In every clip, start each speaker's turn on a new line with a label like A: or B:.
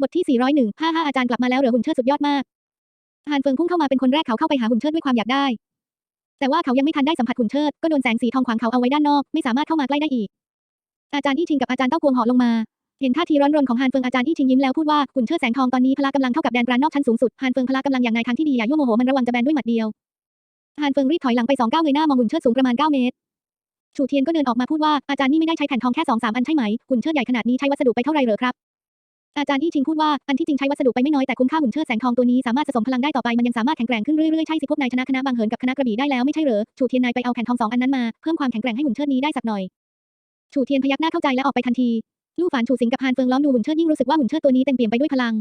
A: บทที่ 401 55 อาจารย์กลับมาแล้วเหรอหุ่นเชิดสุดยอดมากฮานเฟิงพุ่งเข้ามาเป็นคนแรกเขาเข้าไปหาหุ่นเชิดด้วยความอยากได้ แต่ว่าเขายังไม่ทันได้สัมผัสหุ่นเชิด ก็โดนแสงสีทองขวางเขาเอาไว้ด้านนอก ไม่สามารถเข้ามาใกล้ได้อีก อาจารย์อี้ชิงกับอาจารย์เต้ากวงเหาะลงมา เห็นท่าทีร้อนรนของฮานเฟิงอาจารย์อี้ชิงยิ้มแล้วพูดว่าหุ่นเชิดแสงทองตอนนี้พละกำลังเท่ากับแดนปรานนอกชั้นสูงสุดฮานเฟิงพละกำลังอย่างนายทางที่ดีอย่ายั่วโมโหมันระวังจะแบนด้วยหมัดเดียวฮานเฟิงรีบถอยหลังไปสองก้าวเงยหน้ามองหุ่นเชิดสูงประมาณ9เมตรฉูเทียนก็เดินออกมาพูดว่าอาจารย์นี่ไม่ได้ใช้แผ่นทองแค่สองสามอันใช่ไหมหุ่นเชิดใหญ่ขนาดนี้ใช้วัสดุไปเท่าไรเหรอครับ อาจารย์อี้ชิงพูดว่า อันที่จริงใช้วัสดุไปไม่น้อยแต่คุ้มค่าหุ่นเชิดแสงทองตัวนี้สามารถสะสมพลังได้ต่อไปมันยังสามารถแข็งแกร่งขึ้นเรื่อยๆ ใช่สิพวกนายชนะคณะบางเหินกับคณะกระบี่ได้แล้วไม่ใช่เหรอฉูเทียนนายไปเอาแผ่นทองสองอันนั้นมาเพิ่มความแข็งแกร่งให้หุ่นเชิดนี้ได้สักหน่อยฉูเทียนพยักหน้าเข้าใจและออกไปทันทีลู่ฝานฉูสิงกับฮานเฟิงล้อมดูหุ่นเชิดยิ่งรู้สึกว่าหุ่นเชิดตัวนี้เต็มเปี่ยมไปด้วยพลัง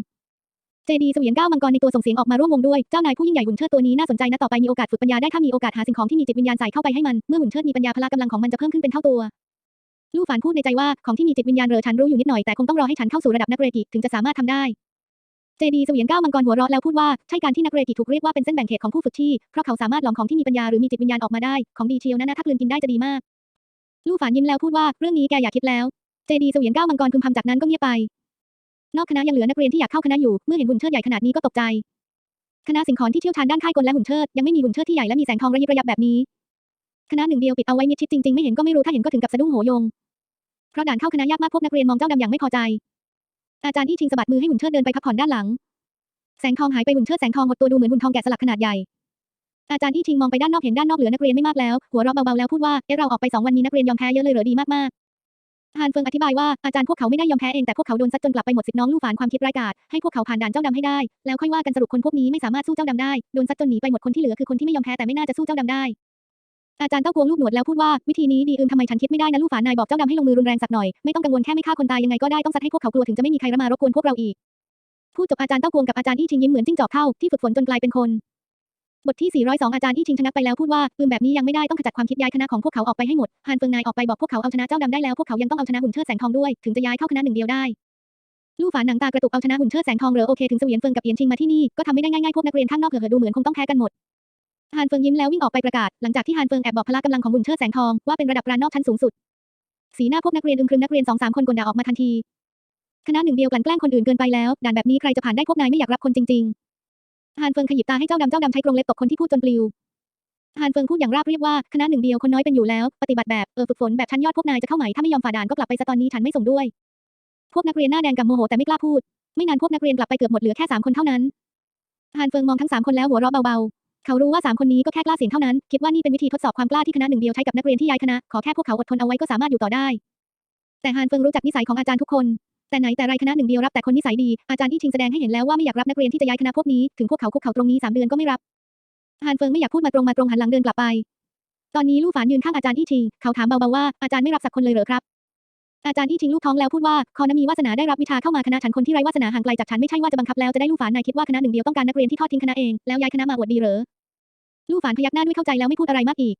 A: เจดีเสวียนก้าวมังกรในตัวส่งเสียงออกมาร่วมวงด้วย เจ้านายผู้ยิ่งใหญ่หุ่นเชิดตัวนี้น่าสนใจนะต่อไปมีโอกาสฝึกปัญญาได้ถ้ามีโอกาสหาสิ่งของที่มีจิตวิญญาณใส่เข้าไปให้มัน เมื่อหุ่นเชิดมีปัญญาพละกำลังของมันจะเพิ่มขึ้นเป็นเท่าตัว ลู่ฝานพูดในใจว่าของที่มีจิตวิญญาณเรอฉันรู้อยู่นิดหน่อยแต่คงต้องรอให้ฉันเข้าสู่ระดับนักเรกิถึงจะสามารถทำได้เจดีเสวียนก้าวมังกรหัวเราะแล้วพูดว่าใช่การที่นักเรกิถูกเรียกว่าเป็นเส้นแบ่งเขตของผู้ฝึกที่เพราะเขาสามารถหลอมของที่มีปัญญาหรือมีจิตวิญญาณออกมาได้ของดีเชียวนะนะถ้ากลืนกินได้จะดีมาก ลู่ฝานยิ้มแล้วพูดว่าเรื่องนี้แกอย่าคิดแล้วเจดีเสวียนก้าวมังกรพึมพำจากนั้นก็เงียบไป นอกคณะยังเหลือนักเรียนที่อยากเข้าคณะอยู่เมื่อเห็นหุ่นเชิดใหญ่ขนาดนี้ก็ตกใจ คณะสิงขรที่เชี่ยวชาญด้านค่ายกลและหุ่นเชิดยังไม่มีหุ่นเชิดที่ใหญ่และมีแสงทองระยิบระยับแบบนี้คณะหนึ่งเดียวปิดเอาไว้มิดชิดจริงๆไม่เห็นก็ไม่รู้ถ้าเห็นก็ถึงกับสะดุ้งโหยง เพราะด่านเข้าคณะยากมากพวกนักเรียนมองเจ้าดำอย่างไม่พอใจ อาจารย์ที่ชิงสะบัดมือให้หุ่นเชิดเดินไปพักผ่อนด้านหลัง แสงทองหายไปหุ่นเชิดแสงทองหดตัวดูเหมือนหุ่นทองแกะสลักขนาดใหญ่ อาจารย์ที่ชิงมองไปด้านนอกเห็นด้านนอกเหลือนักเรียนไม่มากแล้ว หัวเราะเบาๆแล้วพูดว่า เอ๊ะเราออกไปสองวันนี้นักเรียนยอมแพ้เยอะเลยเหรอดีมากๆฮานเฟิงอธิบายว่าอาจารย์พวกเขาไม่ได้ยอมแพ้เองแต่พวกเขาโดนซัดจนกลับไปหมดสิทธิน้องลู่ฝานความคิดร้ายกาจให้พวกเขาผ่านด่านเจ้าดำให้ได้ แล้วค่อยว่ากันสรุปคนพวกนี้ไม่สามารถสู้เจ้าดำได้โดนซัดจนหนีไปหมดคนที่เหลือคือคนที่ไม่ยอมแพ้แต่ไม่น่าจะสู้เจ้าดำได้ อาจารย์เต้ากวงลูกหนวดแล้วพูดว่าวิธีนี้ดีอืมทำไมฉันคิดไม่ได้นะลู่ฝานายบอกเจ้าดำให้ลงมือรุนแรงสักหน่อยไม่ต้องกังวลแค่ไม่ฆ่าคนตายยังไงก็ได้ต้องซัดให้พวกเขากลัวถึงจะไม่มีใครมารบกวนพวกเราอีกพูดจบอาจารย์เต้ากวงกับอาจารย์อี้ชิงยิ้มเหมือนจิ้งจอกเข้าที่ฝึกฝนจนกลายเป็นคนบทที่ 402 อาจารย์อี้ชิงชนะไปแล้วพูดว่าปืนแบบนี้ยังไม่ได้ต้องขจัดความคิดย้ายคณะของพวกเขาออกไปให้หมดฮานเฟิงนายออกไปบอกพวกเขาเอาชนะเจ้าดำได้แล้วพวกเขายังต้องเอาชนะหุ่นเชิดแสงทองด้วยถึงจะย้ายเข้าคณะหนึ่งเดียวได้ ลู่ฝานหนังตากระตุกเอาชนะหุ่นเชิดแสงทองเหรอโอเคถึงเสวียนเฟิงกับเอียนชิงมาที่นี่ก็ทำไม่ได้ง่ายๆพวกนักเรียนข้างนอกเหอดูเหมือนคงต้องแพ้กันหมด ฮานเฟิงยิ้มแล้ววิ่งออกไปประกาศ หลังจากที่ฮานเฟิงแอบบอกพละกำลังของหุ่นเชิดแสงทองว่าเป็นระดับรานนอกชั้นสูงสุด สีหน้าพวกนักเรียนอึมครึมนักเรียนสองสามคนกลด่าออกมาทันที คณะหนึ่งเดียวกลั่นแกล้งคนอื่นเกินไปแล้ว ด่านแบบนี้ใครจะผ่านได้พวกนายไม่อยากรับคนจริงๆฮานเฟิงขยิบตาให้เจ้าดำเจ้าดำใช้กรงเล็บตบคนที่พูดจนปลิวฮานเฟิงพูดอย่างราบเรียบว่าคณะหนึ่งเดียวคนน้อยเป็นอยู่แล้ว ปฏิบัติแบบเออฝึกฝนแบบชั้นยอดพวกนายจะเข้าไหมถ้าไม่ยอมฝ่าด่านก็กลับไปซะตอนนี้ฉันไม่ส่งด้วย พวกนักเรียนหน้าแดงกับโมโหแต่ไม่กล้าพูด ไม่นานพวกนักเรียนกลับไปเกือบหมดเหลือแค่สามคนเท่านั้นฮานเฟิงมองทั้งสามคนแล้วหัวเราะเบาๆ เขารู้ว่าสามคนนี้ก็แค่กล้าเสียงเท่านั้น คิดว่านี่เป็นวิธีทดสอบความกล้าที่คณะหนึ่งเดียวใช้กับนักเรียนที่ย้ายคณะ ขอแค่พวกเขาอดทนเอาไว้ก็สามารถอยู่ต่อได้ แต่ฮานเฟิงรู้จักนิสัยของอาจารย์ทุกคน แต่ไหนแต่ไรคณะหนึ่งเดียวรับแต่คนนิสัยดี อาจารย์ที่ชิงแสดงให้เห็นแล้วว่าไม่อยากรับนักเรียนที่จะย้ายคณะพวกนี้ ถึงพวกเขาคุกเข่าตรงนี้สามเดือนก็ไม่รับ ฮานเฟิงไม่อยากพูดมาตรงมาตรงหันหลังเดินกลับไป ตอนนี้ลู่ฝานยืนข้างอาจารย์อี้ชิง เขาถามเบาๆว่าอาจารย์ไม่รับสักคนเลยเหรอครับ อาจารย์อี้ชิงลูกท้องแล้วพูดว่าคอนมีวาสนาได้รับวิชาเข้ามาคณะฉันคนที่ไร้วาสนาห่างไกลจากฉันไม่ใช่ว่าจะบังคับแล้วจะได้ลู่ฝานนายคิดว่าคณะหนึ่งเดียวต้องการนักเรียนที่ทอดทิ้งคณะเองแล้วย้ายคณะมาอวดดีเหรอลู่ฝานพยักหน้าด้วยเข้าใจแล้วไม่พูดอะไรมากอีก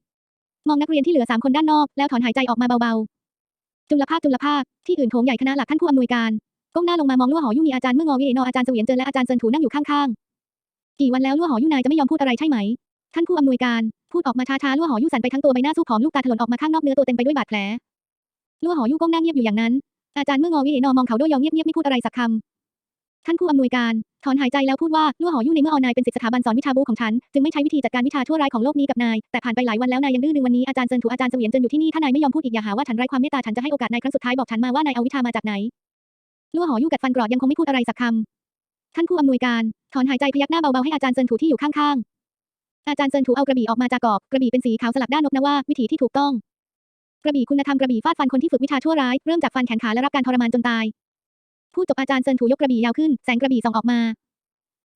A: มองนักเรียนที่เหลือสามคนด้านนอกแล้วถอนหายใจออกมาเบาๆจุลภาคจุลภาคที่อื่นโถงใหญ่คณะหลักท่านผู้อำนวยการก้มหน้าลงมามองลั่หอยู่มีอาจารย์เมื่องอเวนออาจารย์เสวียนเจอและอาจารย์เซินถูนั่งอยู่ข้างๆกี่วันแล้วลั่หอยู่นายจะไม่ยอมพูดอะไรใช่ไหม ท่านผู้อำนวยการพูดออกมาช้าๆลั่หอยู่สั่นไปทั้งตัวใบหน้าสู้ผอมลูกตาถลนออกมาข้างนอกเนื้อตัวเต็มไปด้วยบาดแผล ลั่วหอยู่ก้มหน้าเงียบอยู่อย่างนั้น อาจารย์เมื่องอเวนอมองเขาด้วยยองเงียบๆไม่พูดอะไรสักคำท่านผู้อำนวยการถอนหายใจแล้วพูดว่าลั่วหอยู่ในเมื่อออนายเป็นศิษย์สถาบันสอนวิชาบูของฉัน จึงไม่ใช้วิธีจัดการวิชาชั่วร้ายของโลกนี้กับนาย แต่ผ่านไปหลายวันแล้วนายยังดื้อดึงวันนี้อาจารย์เซินถูอาจารย์เสวียนเจินอยู่ที่นี่ถ้านายไม่ยอมพูดอีกอย่าหาว่าฉันไร้ความเมตตาฉันจะให้โอกาสนายครั้งสุดท้ายบอกฉันมาว่านายเอาวิชามาจากไหนลั่วหอยู่กัดฟันกรอดยังคงไม่พูดอะไรสักคำท่านผู้อำนวยการถอนหายใจพยักหน้าเบาๆให้อาจารย์เซินถูที่อยู่ข้างๆอาจารย์เซินถูเอากระบี่ออกมาจากกรอบกระบี่เป็นสีขาวสลักด้านนกนะว่าวิธีที่ถูกต้อง กระบี่คุณธรรมกระบี่ฟาดฟันคนที่ฝึกวิชาชั่วร้ายเริ่มจากฟันแขนขาและรับการทรมานจนตายพูดจบอาจารย์เซินถูยกกระบี่ยาวขึ้นแสงกระบี่ส่องออกมา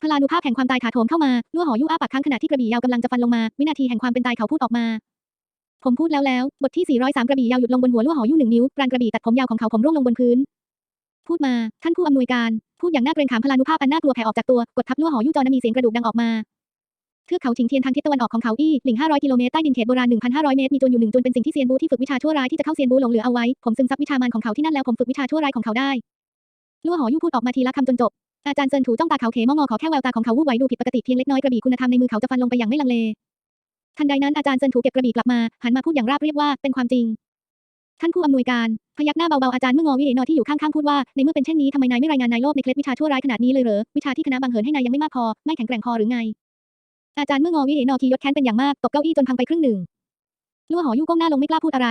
A: พลานุภาพแห่งความตายถาโถมเข้ามาลั่วหอยู่อ้าปากค้างขณะที่กระบี่ยาวกำลังจะฟันลงมา วินาทีแห่งความเป็นตายเขาพูดออกมา ผมพูดแล้วแล้ว บทที่ 403 กระบี่ยาวหยุดลงบนหัวลั่วหอยู่หนึ่งนิ้วปรานกระบี่ตัดผมยาวของเขาผมร่วงลงบนพื้น พูดมา ท่านผู้อำนวยการ พูดอย่างน่าเกรงขามพลานุภาพอันน่ากลัวแผ่ออกจากตัว กดทับลั่วหอยู่จอนมีเสียงกระดูกดังออกมา เทือกเขาชิงเทียนทางทิศตะวันออกของเขาอี้หลิง 500 กิโลเมตรใต้ดินเขตโบราณ 1,500 เมตร มีจนอยู่หนึ่งจนเป็นสิ่งที่เซียนบูที่ฝึกวิชาชั่วร้ายที่จะเข้าเซียนบูหลงเหลือเอาไว้ ผมซึมซับวิชามารของเขาที่นั่นแล้วผมฝึกวิชาชั่วร้ายของเขาได้ลั่วหอยู่พูดออกมาทีละคำจนจบ อาจารย์เซินถูจ้องตาเขาเขมองอขอแค่แววตาของเขาวูบไหวดูผิดปกติเพียงเล็กน้อยกระบี่คุณธรรมในมือเขาจะฟันลงไปอย่างไม่ลังเล ทันใดนั้นอาจารย์เซินถูเก็บกระบี่กลับมาหันมาพูดอย่างราบเรียบว่าเป็นความจริง ท่านผู้อำนวยการพยักหน้าเบาๆอาจารย์เมื่องอวิเอนอที่อยู่ข้างๆพูดว่าในเมื่อเป็นเช่นนี้ทำไมนายไม่รายงานนายโลภในเคล็ดวิชาชั่วร้ายขนาดนี้เลยเหรอวิชาที่คณะบังเหินให้นายยังไม่มากพอไม่แข็งแกร่งพอหรือไง อาจารย์เมื่องอวิเอนอคียศแค้นเป็นอย่างมากตกเก้าอี้จนพังไปครึ่งหนึ่งลั่วหอยู่ก้มหน้าลงไม่กล้าพูดอะไร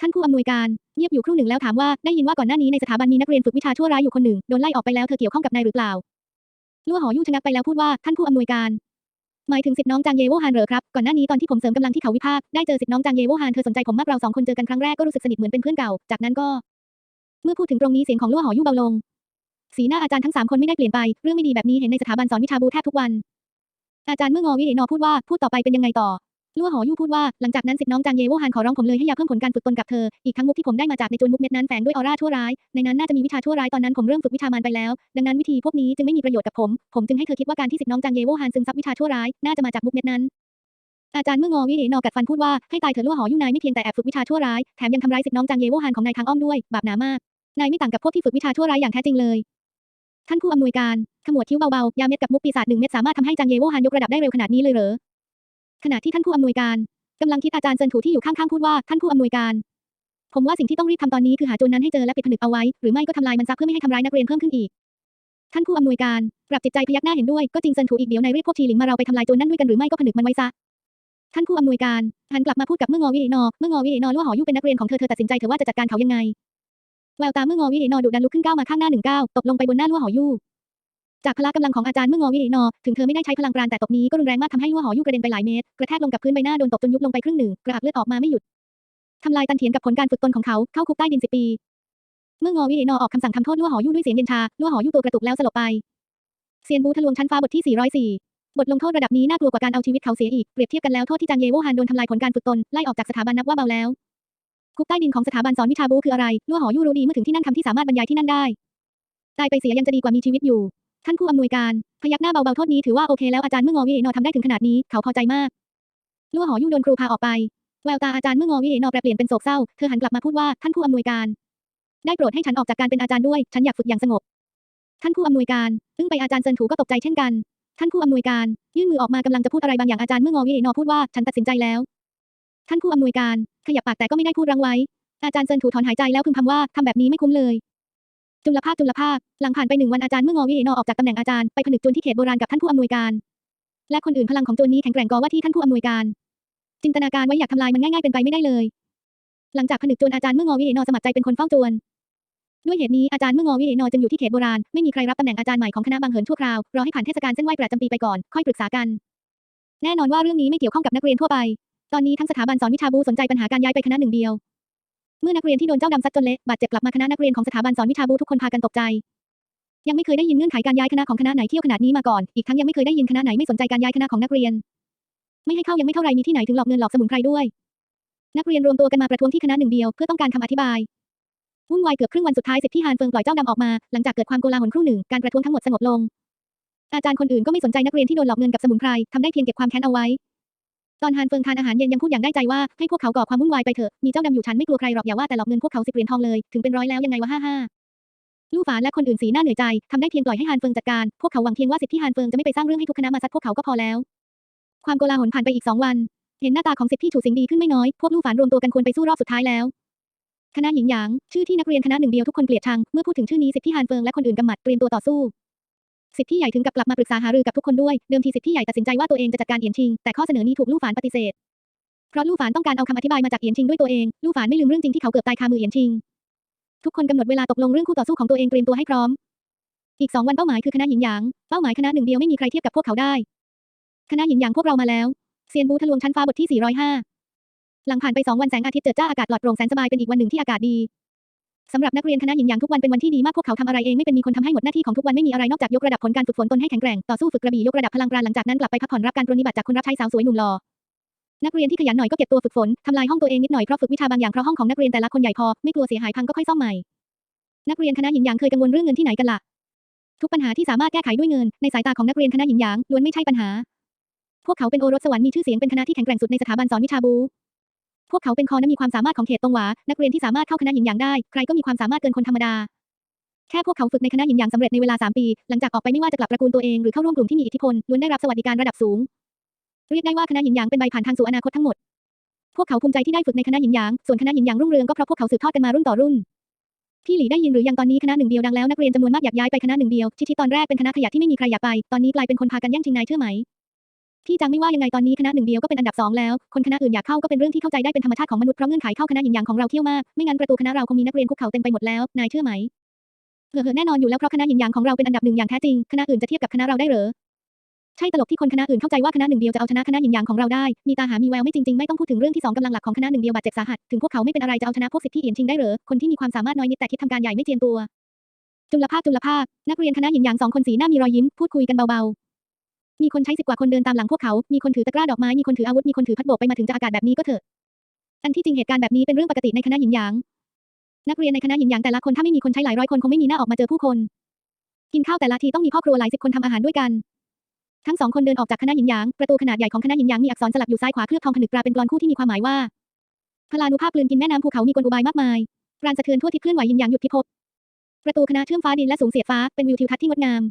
A: ท่านผู้อำนวยการเงียบอยู่ครู่หนึ่งแล้วถามว่าได้ยินว่าก่อนหน้านี้ในสถาบันมีนักเรียนฝึกวิชาชั่วร้ายอยู่คนหนึ่งโดนไล่ออกไปแล้วเธอเกี่ยวข้องกับนายหรือเปล่าลั่วหอยู่ชะงักไปแล้วพูดว่าท่านผู้อำนวยการหมายถึงสิทธิ์น้องจางเยโวฮานเหรอครับ ก่อนหน้านี้ตอนที่ผมเสริมกำลังที่เขาวิภาคได้เจอสิทธิ์น้องจางเยโวฮานเธอสนใจผมมากเราสองคนเจอกันครั้งแรกก็รู้สึกสนิทเหมือนเป็นเพื่อนเก่า จากนั้นก็ เมื่อพูดถึงตรงนี้เสียงของลั่วหอยู่เบาลง สีหน้าอาจารย์ทั้งสามคนไม่ได้เปลี่ยนไป เรื่องไม่ดีแบบนี้เห็นในสถาบันสอนวิชาบูแทบทุกวัน อาจารย์เมื่องอวิเอนอพูดว่าพูดต่อไปเป็นยังไงต่อลั่หอยู่พูดว่าหลังจากนั้นสิทธิน้องจางเยโวฮานขอร้องผมเลยให้ยาเพิ่มผลการฝึกตนกับเธอ อีกทั้งมุกที่ผมได้มาจากในจวนมุกเม็ดนั้นแฝงด้วยออร่าชั่วร้าย ในนั้นน่าจะมีวิชาชั่วร้ายตอนนั้นผมเริ่มฝึกวิชามารไปแล้ว ดังนั้นวิธีพวกนี้จึงไม่มีประโยชน์กับผม ผมจึงให้เธอคิดว่าการที่สิทธิน้องจางเยโวฮานซึมซับวิชาชั่วร้ายน่าจะมาจากมุกเม็ดนั้น อาจารย์เมื่องอวิเอนอกัดฟันพูดว่าให้ตายเถอะลั่หอยู่นายไม่เพียงแต่แอบฝึกวิชาชั่วร้ายแถมยังทำร้ายสิทธิน้องจางเยโวฮานของนายทางอ้อมด้วยบาปหนามากนายไม่ต่างกับพวกที่ฝึกวิชาชั่วร้ายอย่างแท้จริงเลย ท่านผู้อำนวยการ ขมวดคิ้วเบาๆ ยาเม็ดกับมุกปีศาจหนึ่งเม็ดสามารถทำให้จางเยโวฮานยกระดับได้เร็วขนาดนี้เลยเหรอ ขณะที่ท่านผู้อำนวยการกำลังคิดอาจารย์เซินถูที่อยู่ข้างๆพูดว่าท่านผู้อำนวยการ ผมว่าสิ่งที่ต้องรีบทำตอนนี้คือหาโจรนั้นให้เจอและปิดผนึกเอาไว้ หรือไม่ก็ทำลายมันซะเพื่อไม่ให้ทำร้ายนักเรียนเพิ่มขึ้นอีก ท่านผู้อำนวยการปรับจิตใจพยักหน้าเห็นด้วยก็จริงเซินถูอีกเดี๋ยวนายเรียกพวกชีหลิงมาเราไปทำลายโจรนั่นด้วยกันหรือไม่ก็ผนึกมันไว้ซะท่านผู้อำนวยการหันกลับมาพูดกับเมื่องอวิเอนอเมื่องอวิเอนอว่าหอยุ่เป็นนักเรียนของเธอเธอตัดสินใจเถอว่าจะจัดการเขายังไงแววตาเมื่องอวิเอนอดุดันลุกขึ้นก้าวมาข้างหน้าหนึ่งก้าวตบลงไปบนหน้าลั่วหอยู่ จากพละกำลังของอาจารย์เมื่องอวิเอนอ ถึงเธอไม่ได้ใช้พลังปราณแต่ตบนี้ก็รุนแรงมากทำให้ลั่วหอยู่กระเด็นไปหลายเมตร กระแทกลงกับพื้นใบหน้าโดนตบจนยุบลงไปครึ่งหนึ่ง กระอักเลือดออกมาไม่หยุด ทำลายตันเถียนกับผลการฝึกตนของเขา เข้าคุกใต้ดินสิบปี เมื่องอวิเอนอออกคำสั่งทำโทษลั่วหอยู่ด้วยเสียงเย็นชา ลั่วหอยู่ตัวกระตุกแล้วสลบไป เซียนบูทะลวงชั้นฟ้าบทที่ 404บทลงโทษระดับนี้น่ากลัวกว่าการเอาชีวิตเขาเสียอีก เปรียบเทียบกันแล้วโทษที่จางเยโวฮานโดนทำลายผลการฝึกตน ไล่ออกจากสถาบันนับว่าเบาแล้ว คุกใต้ดินของสถาบันสอนวิชาบูคืออะไร ลั่วหอยู่รู้ดีเมื่อถึงที่นั่นคำที่สามารถบรรยายที่นั่นได้ ตายไปเสียยังจะดีกว่ามีชีวิตอยู่ ท่านผู้อำนวยการ พยักหน้าเบาๆโทษนี้ถือว่าโอเคแล้วอาจารย์เมื่องอวิเอนอทำได้ถึงขนาดนี้ เขาพอใจมากลั่วหอยู่โดนครูพาออกไป แววตาอาจารย์เมื่องอวิเอนอแปรเปลี่ยนเป็นโศกเศร้า เธอหันกลับมาพูดว่าท่านผู้อำนวยการ ได้โปรดให้ฉันออกจากการเป็นอาจารย์ด้วย ฉันอยากฝึกอย่างสงบ ท่านผู้อำนวยการ อึ้งไปอาจารย์เซินถูก็ตกใจเช่นกัน ท่านผู้อำนวยการ ยื่นมือออกมากำลังจะพูดอะไรบางอย่างอาจารย์เมื่องอวิเอนอพูดว่าฉันตัดสินใจแล้ว ท่านผู้อำนวยการขยับปากแต่ก็ไม่ได้พูดรังไว้ อาจารย์เซินถูถอนหายใจแล้วพึมพำว่าทำแบบนี้ไม่คุ้มเลย จุลภาคจุลภาค หลังผ่านไปหนึ่งวันอาจารย์เมื่องอวิเอนอออกจากตำแหน่งอาจารย์ไปผนึกโจรที่เขตโบราณกับท่านผู้อำนวยการ และคนอื่นพลังของจรนี้แข็งแกร่งกว่าที่ท่านผู้อำนวยการ จินตนาการไว้อยากทำลายมันง่ายๆเป็นไปไม่ได้เลย หลังจากผนึกโจรอาจารย์เมื่องอวิเอนอสมัครใจเป็นคนเฝ้าโจรด้วยเหตุนี้อาจารย์เมื่องอวิเอนอจึงอยู่ที่เขตโบราณไม่มีใครรับตำแหน่งอาจารย์ใหม่ของคณะบางเหินชั่วคราวรอให้ผ่านเทศกาลเส้นไหว้ประจำปีไปก่อนค่อยปรึกษากัน แน่นอนว่าเรื่องนี้ไม่เกี่ยวข้องกับนักเรียนทั่วไป ตอนนี้ทั้งสถาบันสอนวิชาบูสนใจปัญหาการย้ายไปคณะหนึ่งเดียว เมื่อนักเรียนที่โดนเจ้าดำซัดจนเละบาดเจ็บกลับมาคณะนักเรียนของสถาบันสอนวิชาบูทุกคนพากันตกใจ ยังไม่เคยได้ยินเงื่อนไขการย้ายคณะของคณะไหนเที่ยวขนาดนี้มาก่อน อีกทั้งยังไม่เคยได้ยินคณะไหนไม่สนใจการย้ายคณะของนักเรียน ไม่ให้เข้ายังไม่เท่าไรมีที่ไหนถึงหลอกเงินหลอกสมุนไพรด้วย นักเรียนรวมตัวกันมาประท้วงที่คณะหนึ่งเดียวเพื่อต้องการคำอธิบายวุ่นวายเกือบครึ่งวันสุดท้ายสิทธิฮานเฟิงปล่อยเจ้าดำออกมาหลังจากเกิดความโกลาหลครู่หนึ่งการประท้วงทั้งหมดสงบลง อาจารย์คนอื่นก็ไม่สนใจนักเรียนที่โดนหลอกเงินกับสมุนไพรทำได้เพียงเก็บความแค้นเอาไว้ ตอนฮานเฟิงทานอาหารเย็นยังพูดอย่างได้ใจว่าให้พวกเขาก่อความวุ่นวายไปเถอะ มีเจ้าดำอยู่ฉันไม่กลัวใครหรอกอย่าว่าแต่หลอกเงินพวกเขาสิบเหรียญทองเลย ถึงเป็นร้อยแล้วยังไงวะห้าห้าลู่ฝานและคนอื่นสีหน้าเหนื่อยใจทำได้เพียงปล่อยให้ฮานเฟิงจัดการ พวกเขาหวังเพียงว่าสิทธิฮานเฟิงจะไม่ไปสร้างเรื่องให้ทุกคณะมาซัดพวกเขาก็พอแล้ว ความโกลาหลผ่านไปอีกสองวัน เห็นหน้าตาของสิทธิฉูสิงดีขึ้นไม่น้อย พวกลู่ฝานรวมตัวกันควรไปสู้รอบสุดท้ายแล้ว คณะหญิงหยาง ชื่อที่นักเรียนคณะหนึ่งเดียวทุกคนเกลียดชัง เมื่อพูดถึงชื่อนี้สิทธิฮานเฟิงและคนอื่นกำหมัดเตรียมตัวต่อสู้ สิทธิใหญ่ถึงกับกลับมาปรึกษาหารือกับทุกคนด้วย เดิมทีสิทธิใหญ่ตัดสินใจว่าตัวเองจะจัดการเอียนชิง แต่ข้อเสนอนี้ถูกลู่ฝานปฏิเสธ เพราะลู่ฝานต้องการเอาคำอธิบายมาจากเอียนชิงด้วยตัวเอง ลู่ฝานไม่ลืมเรื่องจริงที่เขาเกือบตายคามือเอียนชิง ทุกคนกำหนดเวลาตกลงเรื่องคู่ต่อสู้ของตัวเองเตรียมตัวให้พร้อม อีกสองวันเป้าหมายคือคณะหญิงหยาง เป้าหมายคณะหนึ่งเดียวไม่มีใครเทียบกับพวกเขาได้ คณะหญิงหยางพวกเรามาแล้ว เซียนบูทะลวงชั้นฟ้าบทที่405หลังผ่านไปสองวันแสงอาทิตย์เจิดจ้าอากาศปลอดโปร่งแสนสบายเป็นอีกวันหนึ่งที่อากาศดี สำหรับนักเรียนคณะหญิงหยางทุกวันเป็นวันที่ดีมากพวกเขาทำอะไรเองไม่เป็นมีคนทำให้หมดหน้าที่ของทุกวันไม่มีอะไรนอกจากยกระดับผลการฝึกฝนตนให้แข็งแกร่งต่อสู้ฝึกกระบี่ยกระดับพลังปราณหลังจากนั้นกลับไปพักผ่อนรับการปรนนิบัติจากคนรับใช้สาวสวยหนุ่มหล่อนักเรียนที่ขยันหน่อยก็เก็บตัวฝึกฝนทำลายห้องตัวเองนิดหน่อยเพราะฝึกวิชาบางอย่างเพราะห้องของนักเรียนแต่ละคนใหญ่พอไม่กลัวเสียหายพังก็ค่อยซ่อมใหม่นักเรียนคณะหญิงหยางเคยกังวลเรื่องเงินที่ไหนกันล่ะทุกปัญหาที่สามารถแก้ไขด้วยเงินในสายตาของนักเรียนคณะหญิงหยางล้วนไม่ใช่ปัญหา พวกเขาเป็นโอรสสวรรค์มีชื่อเสียงเป็นคณะที่แข็งแกร่งสุดในสถาบันสอนวิชาบู พวกเขาเป็นคอและมีความสามารถของเขตตงหวา นักเรียนที่สามารถเข้าคณะหญิงหยางได้ ใครก็มีความสามารถเกินคนธรรมดา แค่พวกเขาฝึกในคณะหญิงหยางสำเร็จในเวลา 3 ปี หลังจากออกไปไม่ว่าจะกลับตระกูลตัวเองหรือเข้าร่วมกลุ่มที่มีอิทธิพล ล้วนได้รับสวัสดิการระดับสูง เรียกได้ว่าคณะหญิงหยางเป็นใบผ่านทางสู่อนาคตทั้งหมด พวกเขาภูมิใจที่ได้ฝึกในคณะหยินหยาง ส่วนคณะหยินหยางรุ่งเรืองก็เพราะพวกเขาสืบทอดกันมารุ่นต่อรุ่นพี่หลีได้ยินหรือยังตอนนี้คณะหนึ่งเดียวดังแล้วนักเรียนจำนวนมากอยากย้ายไปคณะหนึ่งเดียวที่ที่ตอนแรกเป็นคณะขยะที่ไม่มีใครอยากไป ตอนนี้กลายเป็นคนพากันแย่งชิงนายเชื่อไหม พี่จังไม่ว่ายังไงตอนนี้คณะหนึ่งเดียวก็เป็นอันดับสองแล้ว คนคณะอื่นอยากเข้าก็เป็นเรื่องที่เข้าใจได้เป็นธรรมชาติของมนุษย์เพราะเงื่อนไขเข้าคณะหยินหยางของเราเที่ยวมาก ไม่งั้นประตูคณะเราคงมีนักเรียนคุกเข่าเต็มไปหมดแล้ว นายเชื่อไหมเผื่อแน่นอนอยู่แล้วเพราะคณะหยินหยางของเราเป็นอันดับหนึ่งอย่างแท้จริง คณะอื่นจะเทียบกับคณะเราได้หรอใช่ตลกที่คนคณะอื่นเข้าใจว่าคณะหนึ่งเดียวจะเอาชนะคณะหยินหยางของเราได้ มีตาหามีแววไม่จริงๆ ไม่ต้องพูดถึงเรื่องที่สองกำลังหลักของคณะหนึ่งเดียวบาดเจ็บสาหัส ถึงพวกเขาไม่เป็นอะไรจะเอาชนะพวกสิทธิเอียนชิงได้หรอ คนที่มีความสามารถน้อยนิดแต่คิดทำการใหญ่ไม่เจียมตัว จุลภาคจุลภาค นักเรียนคณะหยินหยางสองคนสีหน้ามีรอยยิ้ม พูดคุยกันเบาๆ มีคนใช้สิบกว่าคนเดินตามหลังพวกเขา มีคนถือตะกร้าดอกไม้ มีคนถืออาวุธ มีคนถือพัดโบกไปมาถึงจะอากาศแบบนี้ก็เถอะ อันที่จริงเหตุการณ์แบบนี้เป็นเรื่องปกติในคณะหยินหยาง นักเรียนในคณะหยินหยางแต่ละคนถ้าไม่มีคนใช้หลายร้อยคนคงไม่มีหน้าออกมาเจอผู้คน กินข้าวแต่ละทีต้องมีพ่อครัวหลายสิบคนทำอาหารด้วยกัน ทั้งสองคนเดินออกจากคณะหยินหยาง ประตูขนาดใหญ่ของคณะหยินหยางมีอักษรสลักอยู่ซ้ายขวาเคลือบทองผนึกตราเป็นกลอนคู่ที่มีความหมายว่าพลานุภาพกลืนกินแม่น้ำภูเขามีกลอุบายมากมายปราณสะเทือนทั่วทิศเคลื่อนไหวยินหยางหยุดพิภพประตูคณะเชื่อมฟ้าดินและสูงเสียดฟ้าเป็นวิวทิวทัศน์ที่งดงาม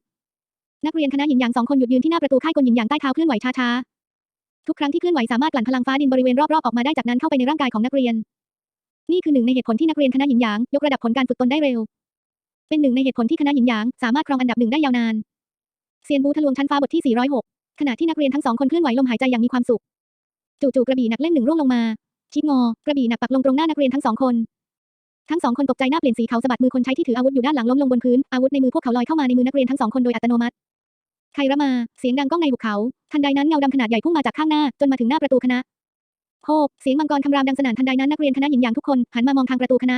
A: นักเรียนคณะหยินหยางสองคนหยุดยืนที่หน้าประตูค่ายกลหยินหยางใต้เท้าเคลื่อนไหวช้าๆ ทุกครั้งที่เคลื่อนไหวสามารถกลั่นพลังฟ้าดินบริเวณรอบๆออกมาได้จากนั้นเข้าไปในร่างกายของนักเรียน นี่คือหนึ่งในเหตุผลที่นักเรียนคณะหยินหยางยกระดับผลการฝึกตนได้เร็ว เป็นหนึ่งในเหตุผลที่คณะหยินหยางสามารถครองอันดับหนึ่งได้ยาวนาน เซียนบูทะลวงชั้นฟ้าบทที่ 406 ขณะที่นักเรียนทั้งสองคนเคลื่อนไหวลมหายใจอย่างมีความสุข จู่ๆกระบี่หนักเล่มหนึ่งร่วงลงมาชิดงอกระบี่หนักปักลงตรงหน้านักเรียนทั้งสองคนทั้งสองคนตกใจหน้าเปลี่ยนสีเขาสะบัดมือคนใช้ที่ถืออาวุธอยู่ด้านหลังล้มลงบนพื้น อาวุธในมือพวกเขาลอยเข้ามาในมือนักเรียนทั้งสองคนโดยอัตโนมัติ ใครระมา เสียงดังก้องในหุบเขา ทันใดนั้นเงาดำขนาดใหญ่พุ่งมาจากข้างหน้า จนมาถึงหน้าประตูคณะโฮเสียงมังกรคำรามดังสนั่นทันใดนั้นนักเรียนคณะหยินหยางทุกคนหันมามองทางประตูคณะ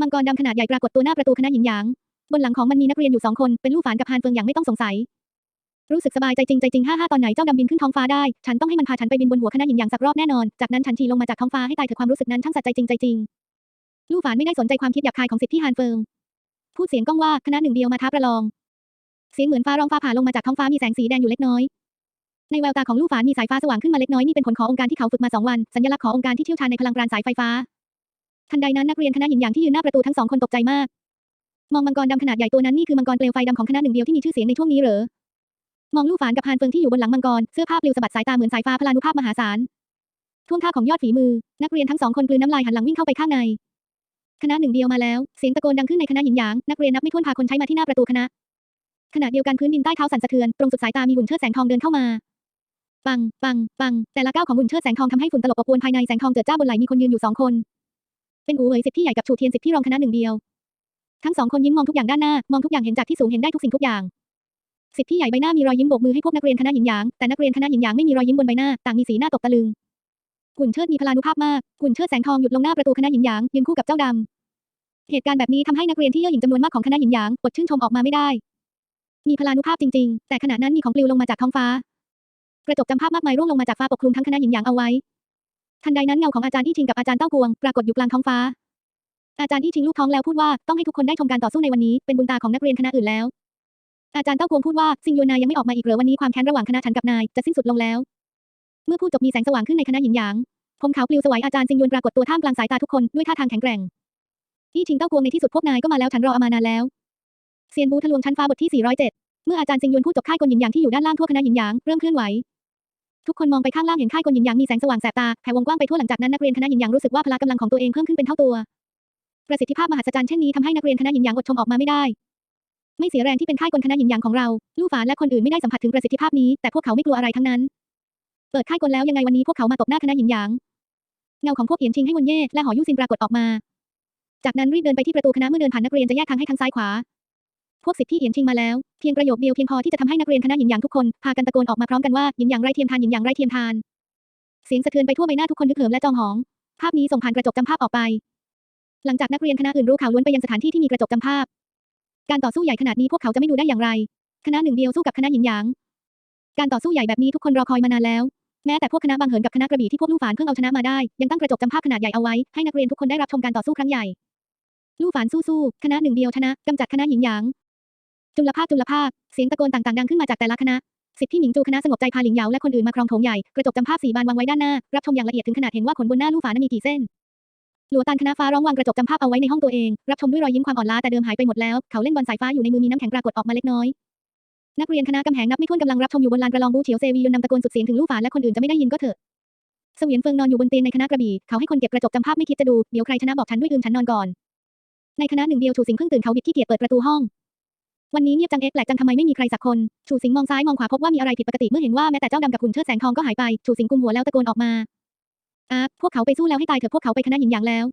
A: มังกรดำขนาดใหญ่ปรากฏตัวหน้าประตูคณะหยินหยาง บนหลังของมันมีนักเรียนอยู่สองคน เป็นลู่ฝานกับฮานเฟิงอย่างไม่ต้องสงสัย รู้สึกสบายใจจริงใจจริงห้าห้าตอนไหนเจ้าดำบินขึ้นท้องฟ้าได้ ฉันต้องให้มันพาฉันไปบินบนหัวคณะหยินหยางสักรอบแน่นอน จากนั้นฉันฉี่ลงมาจากท้องฟ้าให้ตายเถอะความรู้สึกนั้นช่างสะใจจริงใจจริง ลู่ฝานไม่ได้สนใจความคิดหยาบคายของสิทธิฮานเฟิง พูดเสียงก้องว่าคณะหนึ่งเดียวมาท้าประลอง เสียงเหมือนฟ้าร้องฟ้าผ่าลงมาจากท้องฟ้ามีแสงสีแดงอยู่เล็กน้อย ในแววตาของลู่ฝานมีสายฟ้าสว่างขึ้นมาเล็กน้อยนี่เป็นผลขององค์การที่เขาฝึกมาสองวัน สัญลักษณ์ขององค์การที่เชี่ยวชาญในพลังปราณสายไฟฟ้า ทันใดนั้นนักเรียนคณะหยินหยางที่ยืนหน้าประตูทั้งสองคนตกใจมาก มองมังกรดำขนาดใหญ่ตัวนั้นนี่คือมังกรเปลวไฟดำของคณะหนึ่งเดียวที่มีชื่อเสียงในช่วงนี้เหรอ มองลู่ฝานกับฮานเฟิงที่อยู่บนหลังมังกรเสื้อผ้าปลิวสะบัดสายตาเหมือนสายฟ้าพลานุภาพมหาศาลท่วงท่าของยอดฝีมือ นักเรียนทั้งสองคนกลืนน้ำลายหันหลังวิ่งเข้าไปข้างใน คณะหนึ่งเดียวมาแล้ว เสียงตะโกนดังขึ้นในคณะหยินหยาง นักเรียนนับไม่ถ้วนพาคนใช้มาที่หน้าประตูคณะ ขณะเดียวกันพื้นดินใต้เท้าสั่นสะเทือนตรงสุดสายตามีหุ่นเชิดแสงทองเดินเข้ามา ปัง ปัง ปัง แต่ละก้าวของหุ่นเชิดแสงทองทำให้ฝุ่นตลบอบอวนภายในแสงทองเจิดจ้าบนไหล่มีคนยืนอยู่สองคน เป็นอูเหวยสิทธิ์ที่ใหญ่กับฉูเทียนสิทธิ์ที่รองคณะหนึ่งเดียว ทั้งสองคนยิ้มมองทุกอย่างด้านหน้ามองทุกอย่างเห็นจากที่สูงเห็นได้ทุกสิ่งทุกอย่างสิทธิ์ที่ใหญ่ใบหน้ามีรอยยิ้มโบกมือให้พวกนักเรียนคณะหยินหยาง แต่นักเรียนคณะหยินหยางไม่มีรอยยิ้มบนใบหน้า ต่างมีสีหน้าตกตะลึงหุ่นเชิดมีพลานุภาพมากหุ่นเชิดแสงทองหยุดลงหน้าประตูคณะหยินหยางยืนคู่กับเจ้าดำเหตุการณ์แบบนี้ทำให้นักเรียนที่เย่อหยิ่งจำนวนมากของคณะหยินหยางอดชื่นชมออกมาไม่ได้ มีพลานุภาพจริงๆ แต่ขณะนั้นมีของปลิวลงมาจากท้องฟ้า กระจกจำภาพมากมายร่วงลงมาจากฟ้าปกคลุมทั้งคณะหยินหยางเอาไว้ ทันใดนั้นเงาของอาจารย์ที่ชิงกับอาจารย์เต้ากวงปรากฏอยู่กลางท้องฟ้า อาจารย์ที่ชิงลูกท้องแล้วพูดว่าต้องให้ทุกคนได้ชมการต่อสู้ในวันนี้เป็นบุญตาของนักเรียนคณะอื่นแล้ว อาจารย์เต้ากวงพูดว่าซิงยวนนายยังไม่ออกมาอีกเหรอวันนี้ความแค้นระหว่างคณะฉันกับนายจะสิ้นสุดลงแล้ว เมื่อพูดจบมีแสงสว่างขึ้นในคณะหยินหยางผมขาวปลิวสวยอาจารย์ซิงยวนปรากฏตัวท่ามกลางสายตาทุกคนด้วยท่าทางแข็งแกร่งที่ชิงเต้ากวงในที่สุดพวกนายก็มาแล้วฉันรออามานานแล้ว เซียนบูทะลวงชั้นฟ้าบทที่ 407 เมื่ออาจารย์ซิงยวนพูดจบค่ายกลหยินหยางที่อยู่ด้านล่างทั่วคณะหยินหยางเริ่มเคลื่อนไหว ทุกคนมองไปข้างล่างเห็นค่ายกลหยินหยางมีแสงสว่างแสบตาแผ่วงกว้างไปทั่วหลังจากนั้นนักเรียนคณะหยินหยางรู้สึกว่าพละกำลังของตัวเองเพิ่มขึ้นเป็นเท่าตัว ประสิทธิภาพมหัศจรรย์เช่นนี้ทำให้นักเรียนคณะหยินหยางอดชมออกมาไม่ได้ ไม่เสียแรงที่เป็นค่ายกลคณะหยินหยางของเรา ลู่ฝานและคนอื่นไม่ได้สัมผัสถึงประสิทธิภาพนี้แต่พวกเขาไม่กลัวอะไรทั้งนั้น เปิดค่ายกลแล้วยังไงวันนี้พวกเขามาตบหน้าคณะหยินหยางเงาของพวกเอียนชิงให้วนเย่และหอยุซินปรากฏออกมา จากนั้นรีบเดินไปที่ประตูคณะเมื่อเดินผ่านนักเรียนจะแยกทางให้ทางซ้ายขวา พวกสิทธิ์ที่เอียนชิงมาแล้ว เพียงประโยคเดียวเพียงพอที่จะทำให้นักเรียนคณะหยินหยางทุกคนพากันตะโกนออกมาพร้อมกันว่าหยินหยางไรเทียมทานหยินหยางไรเทียมทาน เสียงสะเทือนไปทั่วใบหน้าทุกคนฮึกเหิมและจองหอง ภาพนี้ส่งผ่านกระจกจำภาพออกไป หลังจากนักเรียนคณะอื่นรู้ข่าวล้วนไปยังสถานที่ที่มีกระจกจำภาพ การต่อสู้ใหญ่ขนาดนี้พวกเขาจะไม่ดูได้อย่างไร คณะหนึ่งเดียวสู้กับคณะหยินหยาง การต่อสู้ใหญ่แบบนี้ทุกคนรอคอยมานานแล้วแม้แต่พวกคณะบางเหินกับคณะกระบี่ที่พวกลู่ฝานเพิ่งเอาชนะมาได้ ยังตั้งกระจกจำภาพขนาดใหญ่เอาไว้ ให้นักเรียนทุกคนได้รับชมการต่อสู้ครั้งใหญ่ ลู่ฝานสู้ๆคณะหนึ่งเดียวชนะกำจัดคณะหยินหยาง จุลภาคจุลภาค เสียงตะโกนต่างๆดังขึ้นมาจากแต่ละคณะ สิทธิ์ที่หมิงจูคณะสงบใจพาหลิงเหยาและคนอื่นมาครองโถงใหญ่ กระจกจำภาพสีบานวางไว้ด้านหน้า รับชมอย่างละเอียดถึงขนาดเห็นว่าขนบนหน้าลู่ฝานั้นมีกี่เส้น หลัวตานคณะฟ้าร้องวางกระจกจำภาพเอาไว้ในห้องตัวเอง รับชมด้วยรอยยิ้มความอ่อนล้าแต่เดิมหายไปหมดแล้ว เขาเล่นบอลสายฟ้าอยู่ในมือมีน้ำแข็งปรากฏออกมาเล็กน้อย นักเรียนคณะกำแหงนับไม่ถ้วนกำลังรับชมอยู่บนลานประลองบูเฉียวเซวียนนำตะโกนสุดเสียงถึงลู่ฝาและคนอื่นจะไม่ได้ยินก็เถอะเสวียนเฟิงนอนอยู่บนเตียงในคณะกระบี่ เขาให้คนเก็บกระจกจำภาพไม่คิดจะดู เดี๋ยวใครชนะบอกฉันด้วยอืมฉันนอนก่อน ในคณะหนึ่งเดียวชูสิงเพิ่งตื่นเขาบิดขี้เกียจเปิดประตูห้อง วันนี้เงียบจังเอ๊ะแปลกจังทำไมไม่มีใครสักคน ชูสิงมองซ้ายมองขวาพบว่ามีอะไรผิดปกติเมื่อเห็นว่าแม้แต่เจ้าดำกับขุนเชิดแสงทองก็หายไป ชูสิงกุมหัวแล้วตะโกนออกมาอะพวกเขาไปสู้แล้วให้ตายเถอะพวกเขาไปคณะหยินหยางแล้ว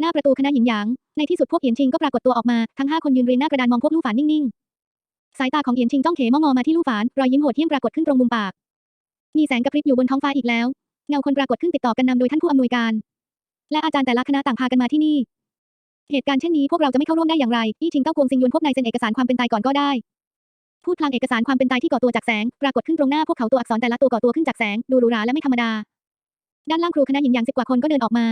A: หน้าประตูคณะหยินหยาง ในที่สุดพวกเอียนชิงก็ปรากฏตัวออกมา ทั้งห้าคนยืนเรียงหน้ากระดานมองพวกลู่ฝานนิ่งๆ สายตาของเอียนชิงจ้องเขมองมมาที่ลู่ฝานรอยยิ้มโหดเหี้ยมปรากฏขึ้นตรงมุมปาก มีแสงกระพริบอยู่บนท้องฟ้าอีกแล้ว เงาคนปรากฏขึ้นติดต่อกันนำโดยท่านผู้อำนวยการ และอาจารย์แต่ละคณะต่างพากันมาที่นี่ เหตุการณ์เช่นนี้พวกเราจะไม่เข้าร่วมได้อย่างไร อี้ชิงเต้ากวงซิงยวนพบนายเซ็นเอกสารความเป็นตายก่อนก็ได้ พูดพลางเอกสารความเป็นตายที่ก่อตัวจากแสง ปรากฏขึ้นตรงหน้าพวกเขาตัวอักษรแต่ละตัวก่อตัวขึ้นจากแสง ดูหรูหราและไม่ธรรมดา ด้านล่างครูคณะหญิงอย่างสิบกว่าคนก็เดินออกมา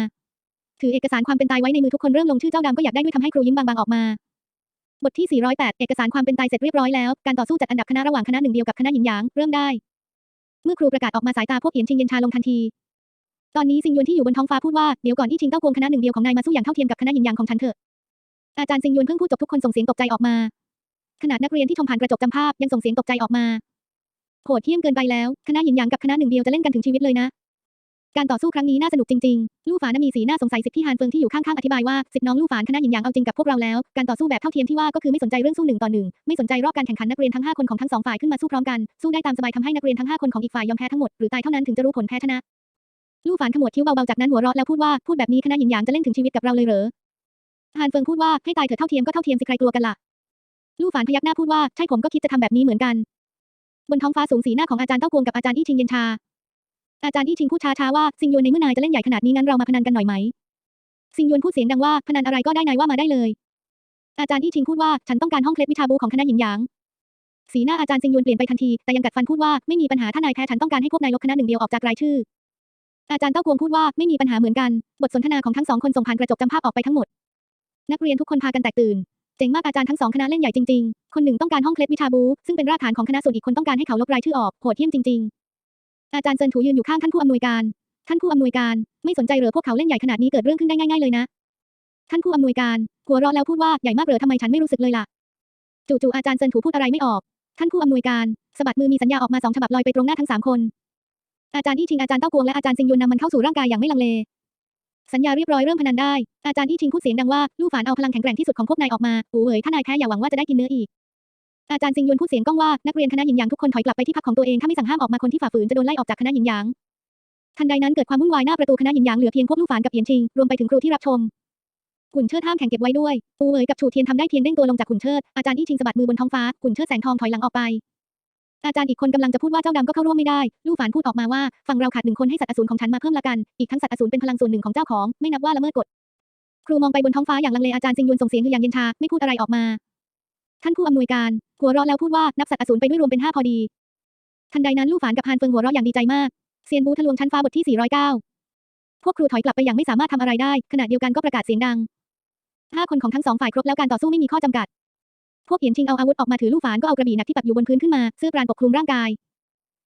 A: ถือเอกสารความเป็นตายไว้ในมือทุกคนเริ่มลงชื่อเจ้าดำก็อยากได้ด้วยทำให้ครูยิ้มบางๆออกมา บทที่ 408 เอกสารความเป็นตายเสร็จเรียบร้อยแล้ว การต่อสู้จัดอันดับคณะระหว่างคณะหนึ่งเดียวกับคณะหญิงหยางเริ่มได้ เมื่อครูประกาศออกมาสายตาพวกเหียนชิงเย็นชาลงทันที ตอนนี้ซิงยวนที่อยู่บนท้องฟ้าพูดว่า เดี๋ยวก่อนที่ชิงเต้ากวงคณะหนึ่งเดียวของนายมาสู้อย่างเท่าเทียมกับคณะหญิงหยางของฉันเถอะ อาจารย์ซิงยวนเพิ่งพูดจบทุกคนส่งเสียงตกใจออกมา ขนาดนักเรียนที่ชมผ่านกระจกจำภาพยังส่งเสียงตกใจออกมา โหดเหี้ยมเกินไปแล้ว คณะหญิงหยางกับคณะหนึ่งเดียวจะเล่นกันถึงชีวิตเลยนะ การต่อสู้ครั้งนี้น่าสนุกจริงๆ ลู่ฝานะมีสีหน้าสงสัยสิทธิ์พี่ฮานเฟิงที่อยู่ข้างๆอธิบายว่าสิทธิน้องลู่ฝานคณะหญิงหยางเอาจริงกับพวกเราแล้ว การต่อสู้แบบเท่าเทียมที่ว่าก็คือไม่สนใจเรื่องสู้หนึ่งต่อหนึ่งไม่สนใจรอบการแข่งขันนักเรียนทั้งห้าคนของทั้งสองฝ่ายขึ้นมาสู้พร้อมกันสู้ได้ตามสบายทำให้นักเรียนทั้งห้าคนของอีกฝ่ายยอมแพ้ทั้งหมดหรือตายเท่านั้นถึงจะรู้ผลแพ้ชนะ ลู่ฝานขมวดคิ้วเบาๆจากนั้นหัวเราะแล้วพูดว่าพูดแบบนี้คณะหญิงหยางจะเล่นถึงชีวิตกับเราเลยเหรอฮานเฟิงพูดว่าให้ตายเถอะเท่าเทียมก็เท่าเทียมสิใครกลัวกันล่ะลู่ฝานพยักหน้าพูดว่าใช่ผมก็คิดจะทำแบบนี้เหมือนกัน บนท้องฟ้าสูงสีหน้าของอาจารย์เต้ากวงกับอาจารย์อี้ชิงเย็นชา อาจารย์อี้ชิงพูดช้าๆว่าซิงยวนในเมื่อนายจะเล่นใหญ่ขนาดนี้งั้นเรามาพนันกันหน่อยไหมซิงยวนพูดเสียงดังว่าพนันอะไรก็ได้นายว่ามาได้เลย อาจารย์อี้ชิงพูดว่าฉันต้องการห้องเคล็ดวิชาบูของคณะหญิงหยางสีหน้าอาจารย์ซิงยวนเปลี่ยนไปทันทีแต่ยังกัดฟันพูดว่าไม่มีปัญหาถ้านายแพ้ฉันต้องการให้พวกนายลบคณะหนึ่งเดียวออกจากรายชื่อ อาจารย์เต้ากวงพูดว่าไม่มีปัญหาเหมือนกัน บทสนทนาของทั้งสองคนส่งผ่านกระจกจำภาพออกไปทั้งหมด นักเรียนทุกคนพากันแตกตื่น เจ๋งมากอาจารย์ทั้งสองคณะเล่นใหญ่จริงๆ คนหนึ่งต้องการห้องเคล็ดวิชาบูซึ่งเป็นรากฐานของคณะส่วนอีกคนต้องการให้เขาลบรายชื่อออกโหดเหี้ยมจริง ๆ อาจารย์เซินถูยืนอยู่ข้างท่านผู้อำนวยการ ท่านผู้อำนวยการไม่สนใจเหรอพวกเขาเล่นใหญ่ขนาดนี้เกิดเรื่องขึ้นได้ง่ายๆเลยนะ ท่านผู้อำนวยการหัวเราะแล้วพูดว่าใหญ่มากเหรอทำไมฉันไม่รู้สึกเลยล่ะจู่ๆอาจารย์เซินถูพูดอะไรไม่ออก ท่านผู้อำนวยการสะบัดมือมีสัญญาออกมาสองฉบับลอยไปตรงหน้าทั้งสามคน อาจารย์อี้ชิงอาจารย์เต้ากวงและอาจารย์ซิงยุนนำมันเข้าสู่ร่างกายอย่างไม่ลังเล สัญญาเรียบร้อยเริ่มพนันได้ อาจารย์อี้ชิงพูดเสียงดังว่าลู่ฝานเอาพลังแข็งแกร่งที่สุดของพวกนายออกมาอูเอ๋ยถ้านายแพ้อย่าหวังว่าจะได้กินเนื้ออีก อาจารย์ซิงยุนพูดเสียงก้องว่านักเรียนคณะหญิงหยางทุกคนถอยกลับไปที่พักของตัวเองถ้าไม่สั่งห้ามออกมาคนที่ฝ่าฝืนจะโดนไล่ออกจากคณะหญิงหยางทันใดนั้นเกิดความวุ่นวายหน้าประตูคณะหญิงหยางเหลือเพียงพวกลู่ฝานกับเอียนชิงรวมไปถึงครูที่รับชมขุนเชิดห้ามแข่งเก็บไว้ด้วยอูเอ๋ยกับฉูเทียนทำได้เพียงเด้งตัวลงจากขุนเชิด อาจารย์อี้ชิงสะบัดมือบนท้องฟ้า ขุนเชิดแสงทองถอยหลังออกไป อาจารย์อีกคนกำลังจะพูดว่าเจ้าดำก็เข้าร่วมไม่ได้ ลู่ฝานพูดออกมาว่า ฝั่งเราขาดหนึ่งคนให้สัตว์อสูรของฉันมาเพิ่มละกัน อีกทั้งสัตว์อสูรเป็นพลังส่วนหนึ่งของเจ้าของ ไม่นับว่าละเมิดกฎ ครูมองไปบนท้องฟ้าอย่างลังเลอาจารย์ซิงยุนส่งเสียงคืออย่างเย็นชา ไม่พูดอะไรออกมา ท่านผู้อำนวยการ หัวเราะแล้วพูดว่า นับสัตว์อสูรไปด้วยรวมเป็นห้าพอดี ทันใดนั้นลู่ฝานกับฮานเฟิงหัวเราะอย่างดีใจมาก เซียนบูทะลวงชั้นฟ้าบทที่ 409 พวกครูถอยกลับไปอย่างไม่สามารถทำอะไรได้ ขณะเดียวกันก็ประกาศเสียงดังห้าคนของทั้งสองฝ่ายครบแล้วการต่อสู้ไม่มีข้อจำกัด พวกเหียนชิงเอาอาวุธออกมาถือลู่ฝานก็เอากระบี่หนักที่ปักอยู่บนพื้นขึ้นมาเสื้อปราณปกคลุมร่างกาย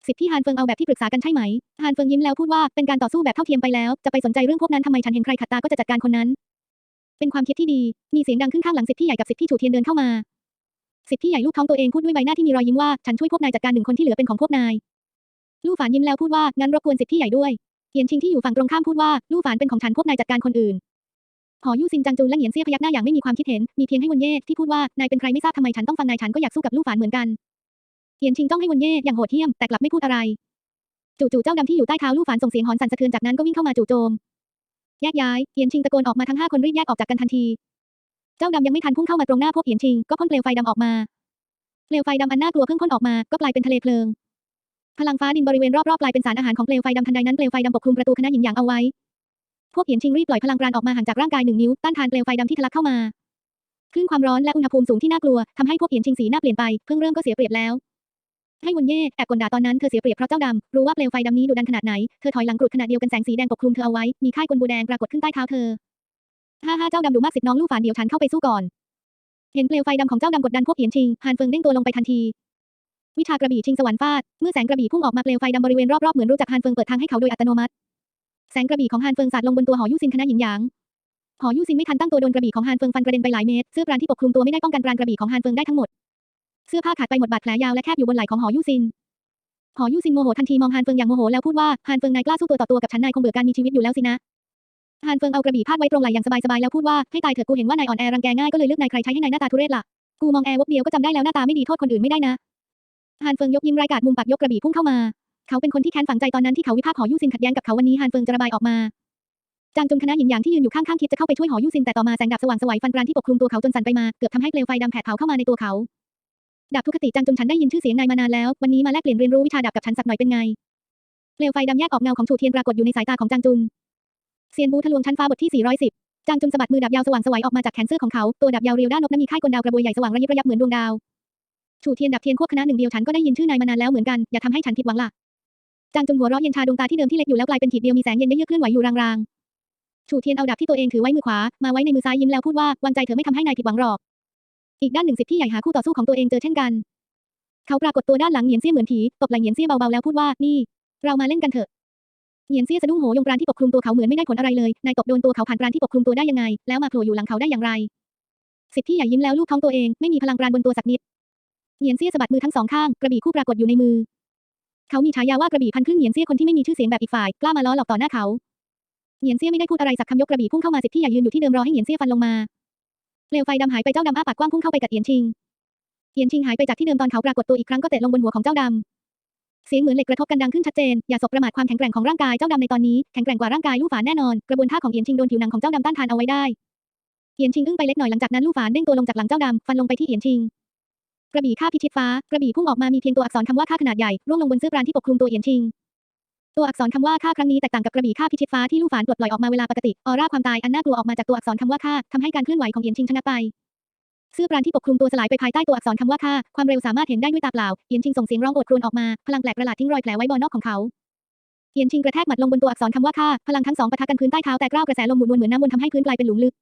A: สิทธิพี่ฮานเฟิงเอาแบบที่ปรึกษากันใช่ไหมฮานเฟิงยิ้มแล้วพูดว่าเป็นการต่อสู้แบบเท่าเทียมไปแล้ว จะไปสนใจเรื่องพวกนั้นทำไมฉันเห็นใครขัดตาก็จะจัดการคนนั้น เป็นความคิดที่ดี มีเสียงดังขึ้นข้างหลังสิทธิใหญ่กับสิทธิ์พี่ฉูเทียนเดินเข้ามา สิทธิใหญ่ลูกท้องตัวเองพูดด้วยใบหน้าที่มีรอยยิ้มว่าฉันช่วยพวกนายจัดการหนึ่งคนที่เหลือเป็นของพวกนาย ลู่ฝานยิ้มแล้วพูดว่างั้นรบกวนสิทธิใหญ่ด้วยเหียนชิงที่อยู่ฝั่งตรงข้ามพูดว่าลู่ฝานเป็นของฉันพวกนายจัดการคนอื่น หอยู่ซินจังจูและเหงียนเซี่ยพยักหน้าอย่างไม่มีความคิดเห็น มีเพียงให้วนเย่ที่พูดว่านายเป็นใครไม่ทราบทำไมฉันต้องฟังนายฉันก็อยากสู้กับลู่ฝานเหมือนกันเหียนชิงจ้องให้วนเย่อย่างโหดเหี้ยมแต่กลับไม่พูดอะไร จู่ๆเจ้าดำที่อยู่ใต้เท้าลู่ฝานส่งเสียงหอนสั่นสะเทือนจากนั้นก็วิ่งเข้ามาจู่โจมแยกย้ายเหียนชิงตะโกนออกมาทั้งห้าคนรีบแยกออกจากกันทันที เจ้าดำยังไม่ทันพุ่งเข้ามาตรงหน้าพวกเหียนชิงก็พ่นเปลวไฟดำออกมาเปลวไฟดำอันน่ากลัวเพิ่งพ่นออกมาก็กลายเป็นทะเลเพลิงพลังฟ้าดินบริเวณรอบๆกลายเป็นสารอาหารของเปลวไฟดำทันใดนั้นเปลวไฟดำปกคลุมประตูคณะหญิงหยางเอาไว้ พวกเหียนชิงรีบปล่อยพลังปราณออกมาห่างจากร่างกายหนึ่งนิ้วต้านทานเปลวไฟดำที่ทะลักเข้ามาคลื่นความร้อนและอุณหภูมิสูงที่น่ากลัวทำให้พวกเหียนชิงสีหน้าเปลี่ยนไปเพิ่งเริ่มก็เสียเปรียบแล้วให้วนเย่แอบกลด่าตอนนั้นเธอเสียเปรียบเพราะเจ้าดำรู้ว่าเปลวไฟดำนี้ดุดันขนาดไหนเธอถอยหลังกรุดขณะเดียวกันแสงสีแดงปกคลุมเธอเอาไว้มีค่ายกลบูแดงปรากฏขึ้นใต้เท้าเธอฮ่าฮ่าเจ้าดำดูมากสิทธิ์น้องลู่ฝานเดียวฉันเข้าไปสู้ก่อน เห็นเปลวไฟดำของเจ้าดำกดดันพวกเหียนชิงฮานเฟิงเด้งตัวลงไปทันที วิชากระบี่ชิงสวรรค์ฟาดเมื่อแสงกระบี่พุ่งออกมาเปลวไฟดำบริเวณรอบๆเหมือนรู้จักฮานเฟิงเปิดทางให้เขาโดยอัตโนมัติ แสงกระบี่ของฮานเฟิงสาดลงบนตัวหอยูซินคณะหญิงหยางหอยูซินไม่ทันตั้งตัวโดนกระบี่ของฮานเฟิงฟันกระเด็นไปหลายเมตรเสื้อปราณที่ปกคลุมตัวไม่ได้ป้องกันปราณกระบี่ของฮานเฟิงได้ทั้งหมด เสื้อผ้าขาดไปหมดบาดแผลยาวและแคบอยู่บนไหล่ของหอยูซินหอยูซินโมโหทันทีมองฮานเฟิงอย่างโมโหแล้วพูดว่าฮานเฟิงนายกล้าสู้ตัวต่อตัวกับฉันนายคงเบื่อการมีชีวิตอยู่แล้วสินะฮานเฟิงเอากระบี่พาดไว้ตรงไหล่อย่างสบายๆแล้วพูดว่าให้ตายเถอะกูเห็นว่านายอ่อนแอรังแกง่ายก็เลยเลือกนายใครใช้ให้นายหน้าตาทุเรศล่ะกูมองแอวบเดียวก็จำได้แล้วหน้าตาไม่ดีโทษคนอื่นไม่ได้นะฮานเฟิงยกยิ้มรายกาดมุมปากยกกระบี่พุ่งเข้ามา เขาเป็นคนที่แค้นฝังใจตอนนั้นที่เขาวิพากษ์หอยูซินขัดแย้งกับเขาวันนี้ฮานเฟิงจะระบายออกมาจางจุนคณะหยินหยางที่ยืนอยู่ข้างๆคิดจะเข้าไปช่วยหอยูซินแต่ต่อมาแสงดาบสว่างสวัยฟันกรานที่ปกคลุมตัวเขาจนสั่นไปมาเกือบทำให้เปลวไฟดำแผดเผาเข้ามาในตัวเขาดาบทุกขติจางจุนฉันได้ยินชื่อเสียงนายมานานแล้ว วันนี้มาแลกเปลี่ยนเรียนรู้วิชาดาบกับฉันสักหน่อยเป็นไงเปลวไฟดำแยกออกเงาของฉูเทียนปรากฏอยู่ในสายตาของจางจุนเซียนบูทะลวงชั้นฟ้าบทที่ 410 จางจุนสะบัดมือดาบยาวสว่างสวัยออกมาจากแขนเสื้อของเขา ตัวดาบยาวเรียวด้านนกนั้นมีค่ายกลดาวกระบวยใหญ่สว่างระยิบระยับเหมือนดวงดาวฉูเทียนดับเทียนควบคณะหนึ่งเดียวฉันก็ได้ยินชื่อนายมานานแล้วเหมือนกัน อย่าทำให้ฉันผิดหวังล่ะ จางจุนหัวเราะเย็นชาดวงตาที่เดิมที่เล็กอยู่แล้วกลายเป็นขีดเดียวมีแสงเย็นเยือกเคลื่อนไหวอยู่รางๆฉูเทียนเอาดาบที่ตัวเองถือไว้มือขวามาไว้ในมือซ้ายยิ้มแล้วพูดว่าวางใจเธอไม่ทำให้นายผิดหวังหรอก อีกด้านหนึ่งสิทธิ์ที่ใหญ่หาคู่ต่อสู้ของตัวเองเจอเช่นกัน เขาปรากฏตัวด้านหลังเหยียนเซี่ยเหมือนผีตบไหล่เหยียนเซี่ยเบาๆแล้วพูดว่านี่ เรามาเล่นกันเถอะเหยียนเซี่ยสะดุ้งโหยงปราณที่ปกคลุมตัวเขาเหมือนไม่ได้ผลอะไรเลยนายตบโดนตัวเขาผ่านปราณที่ปกคลุมตัวได้ยังไง แล้วมาโผล่อยู่หลังเขาได้อย่างไรสิทธิ์ที่ใหญ่ยิ้มแล้วลูบท้องตัวเองไม่มีพลังปราณบนตัวสักนิดเหยียนเซี่ยสะบัดมือทั้งสองข้างกระบี่คู่ปรากฏอยู่ในมือ เขามีฉายาว่ากระบี่พันครึ่งเหยียนเซี่ยคนที่ไม่มีชื่อเสียงแบบอีกฝ่ายกล้ามาล้อหลอกต่อหน้าเขาเหยียนเซี่ยไม่ได้พูดอะไรสักคำยกกระบี่พุ่งเข้ามาสิบที่ใหญ่ยืนอยู่ที่เดิมรอให้เหยียนเซี่ยฟันลงมาเปลวไฟดำหายไปเจ้าดำอ้าปากกว้างพุ่งเข้าไปกัดเหยียนชิงเหยียนชิงหายไปจากที่เดิมตอนเขาปรากฏตัวอีกครั้งก็เตะลงบนหัวของเจ้าดำเสียงเหมือนเหล็กกระทบกันดังขึ้นชัดเจนอย่าสบประมาทความแข็งแกร่งของร่างกายเจ้าดำในตอนนี้แข็งแกร่งกว่าร่างกายลู่ฝานแน่นอนกระบวนท่าของเหยียนชิงโดนผิวหนังของเจ้าดำต้านทานเอาไว้ได้เหยียนชิงอึ้งไปเล็กหน่อยหลังจากนั้นลู่ฝานเด้งตัวลงจากหลังเจ้าดำฟันลงไปที่เหยียนชิง กระบี่ข้าพิชิตฟ้า กระบี่พุ่งออกมามีเพียงตัวอักษรคำว่าข้าขนาดใหญ่ร่วงลงบนเสื้อปรานที่ปกคลุมตัวเหยียนชิง ตัวอักษรคำว่าข้าครั้งนี้แตกต่างกับกระบี่ข้าพิชิตฟ้าที่ลู่ฝานปลดปล่อยออกมาเวลาปกติออร่าความตายอันน่ากลัวออกมาจากตัวอักษรคำว่าข้าทำให้การเคลื่อนไหวของเหยียนชิงชะงักไปเสื้อปรานที่ปกคลุมตัวสลายไปภายใต้ตัวอักษรคำว่าข้าความเร็วสามารถเห็นได้ด้วยตาเปล่าเหยียนชิงส่งเสียงร้องโอดครวญออกมาพลังแปลกประหลาดทิ้งรอยแผลไว้บนนอกของเขาเหยียนชิงกระแทกหมัดลงบนตัวอักษรคำว่าข้าพลังทั้งสองปะทะกันพื้นใต้เท้าแต่กล้าวกระแสลมหมุนวนเหมือนน้ำวนทำให้พื้นกลายเป็นหลุมลึก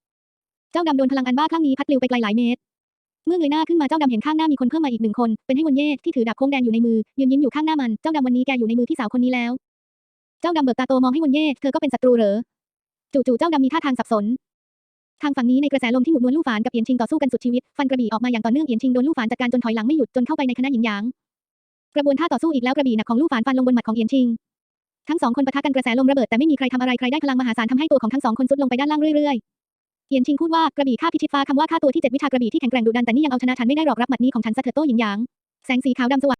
A: เจ้าดำโดนพลังอันบ้าคลั่งนี้พัดปลิวไปไกลหลายเมตร เมื่อเงยหน้าขึ้นมาเจ้าดำเห็นข้างหน้ามีคนเพิ่มมาอีกหนึ่งคน เป็นให้วนเย่ที่ถือดาบโค้งแดงอยู่ในมือยืนยิ้มอยู่ข้างหน้ามัน เจ้าดำวันนี้แกอยู่ในมือพี่สาวคนนี้แล้ว เจ้าดำเบิกตาโตมองให้วนเย่เธอก็เป็นศัตรูเหรอ จู่ๆเจ้าดำมีท่าทางสับสน ทางฝั่งนี้ในกระแสลมที่หมุนวนลู่ฝานกับเอียนชิงต่อสู้กันสุดชีวิต ฟันกระบี่ออกมาอย่างต่อเนื่องเอียนชิงโดนลู่ฝานจัดการจนถอยหลังไม่หยุดจนเข้าไปในคณะหยินหยาง กระบวนท่าต่อสู้อีกแล้วกระบี่หนักของลู่ฝานฟันลงบนหมัดของเอียนชิง ทั้งสองคนปะทะกันกระแสลมระเบิดแต่ไม่มีใครทำอะไรใครได้พลังมหาศาลทำให้ตัวของทั้งสองคนซุดลงไปด้านล่างเรื่อยๆ เทียนชิงพูดว่ากระบี่ข้าพิชิตฟ้าคำว่าข้าตัวที่เจ็ดวิชากระบี่ที่แข็งแกร่งดุดันแต่นี่ยังเอาชนะฉันไม่ได้หรอกรับหมัดนี้ของฉันซะเถิดโต้หยินหยาง แสงสีขาวดำสว่าง